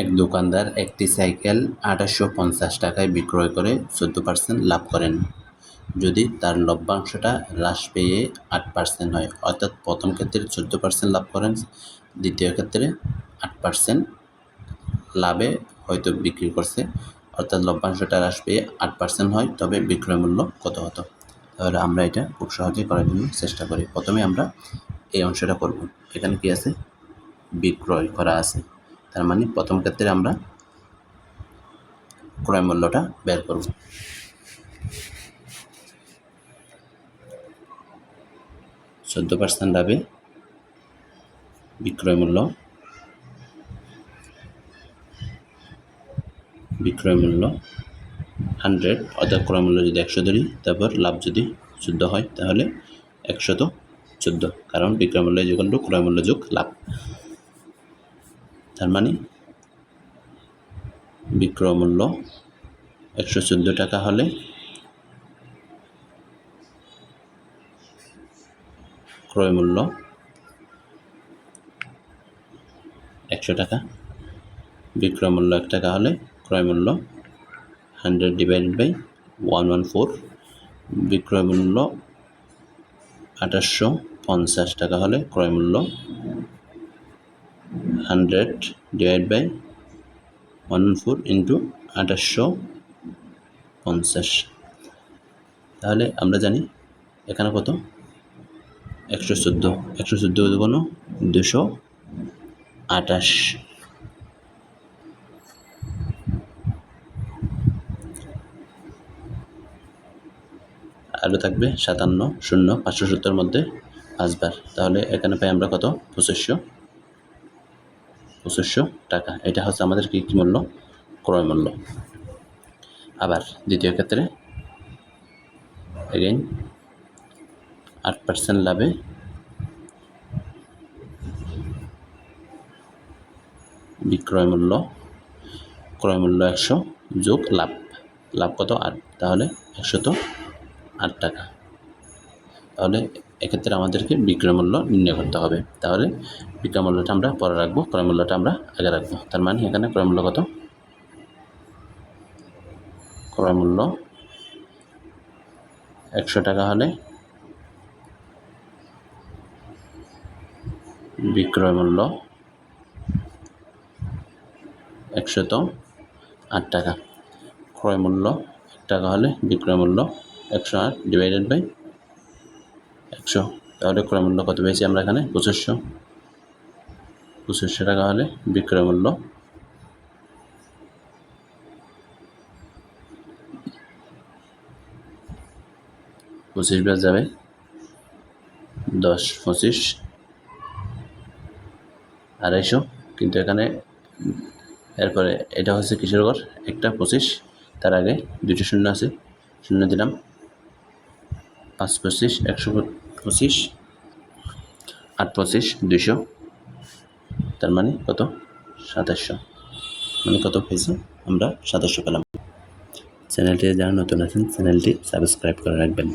এক দোকানদার একটি সাইকেল আঠাশশো পঞ্চাশ টাকায় বিক্রয় করে চোদ্দ পার্সেন্ট লাভ করেন। যদি তার লভ্যাংশটা হ্রাস পেয়ে আট পার্সেন্ট হয়, অর্থাৎ প্রথম ক্ষেত্রে চোদ্দ পার্সেন্ট লাভ করেন, দ্বিতীয় ক্ষেত্রে আট পার্সেন্ট লাভে হয়তো বিক্রি করছে, অর্থাৎ লভ্যাংশটা হ্রাস পেয়ে আট পার্সেন্ট হয়, তবে বিক্রয় মূল্য কত হতো? তাহলে আমরা এটা খুব সহজেই করার জন্য চেষ্টা করি। প্রথমে আমরা এই অংশটা করব। এখানে কি আছে? বিক্রয় করা আছে। তার মানে প্রথম ক্ষেত্রে আমরা ক্রয় মূল্যটা বের করব। চোদ্দ পার্সেন্ট লাভে বিক্রয় মূল্য। বিক্রয় মূল্য হান্ড্রেড অর্থাৎ ক্রয় মূল্য যদি একশো ধরি, তারপর লাভ যদি চোদ্দ হয়, তাহলে একশত চোদ্দ। কারণ বিক্রয় মূল্য যোগ ক্রয় মূল্য যোগ লাভ। তার মানে বিক্রয় মূল্য একশো চোদ্দ টাকা হলে ক্রয় মূল্য একশো টাকা বিক্রয় মূল্য এক টাকা হলে ক্রয় মূল্য hundred divided by one one four বিক্রয় মূল্য আঠাশশো পঞ্চাশ টাকা হলে ক্রয় মূল্য hundred divide by one four into আঠাশশো পঞ্চাশ। তাহলে আমরা জানি এখানে কত? একশো চোদ্দ। একশো চোদ্দ কোনো দুশো আঠাশ। আরও থাকবে সাতান্ন, শূন্য, পাঁচশো সত্তর মধ্যে পাঁচবার। তাহলে এখানে পাই আমরা কত? পঁচিশশো। পঁচিশশো টাকা। এটা হচ্ছে আমাদের কী কী মূল্য? ক্রয় মূল্য। আবার দ্বিতীয় ক্ষেত্রে এগেইন আট পার্সেন্ট লাভে বিক্রয় মূল্য। ক্রয় মূল্য একশো যোগ লাভ। লাভ কত? আট। তাহলে একশো তো আট টাকা। তাহলে এক্ষেত্রে আমাদেরকে বিক্রয় মূল্য নির্ণয় করতে হবে। তাহলে বিক্রয় মূল্যটা আমরা পরে রাখব, ক্রয় মূল্যটা আমরা আগে রাখব। তার মানে এখানে ক্রয় মূল্য কত? ক্রয় মূল্য একশো টাকা হলে বিক্রয় মূল্য একশত আট টাকা। ক্রয় মূল্য এক টাকা হলে বিক্রয় মূল্য একশো আট ডিভাইডেড বাই একশো। তাহলে ক্রয় মূল্য কত পেয়েছি আমরা এখানে? পঁচিশশো। পঁচিশশো টাকা হলে বিক্রয় মূল্য। পঁচিশ বার যাবে দশ, পঁচিশ। আড়াইশো। কিন্তু এখানে এরপরে এটা হচ্ছে কিশোর ঘর একটা পঁচিশ, তার আগে দুটো শূন্য আছে। শূন্য দিলাম। পাঁচ পঁচিশ, একশো পঁচিশ, আট পঁচিশ দুশো তার মানে কত? সাতাশশো। মানে কত পেয়েছে আমরা সাতাশশো পেলাম। চ্যানেলটি যারা নতুন আছেন, চ্যানেলটি সাবস্ক্রাইব করে রাখবেন।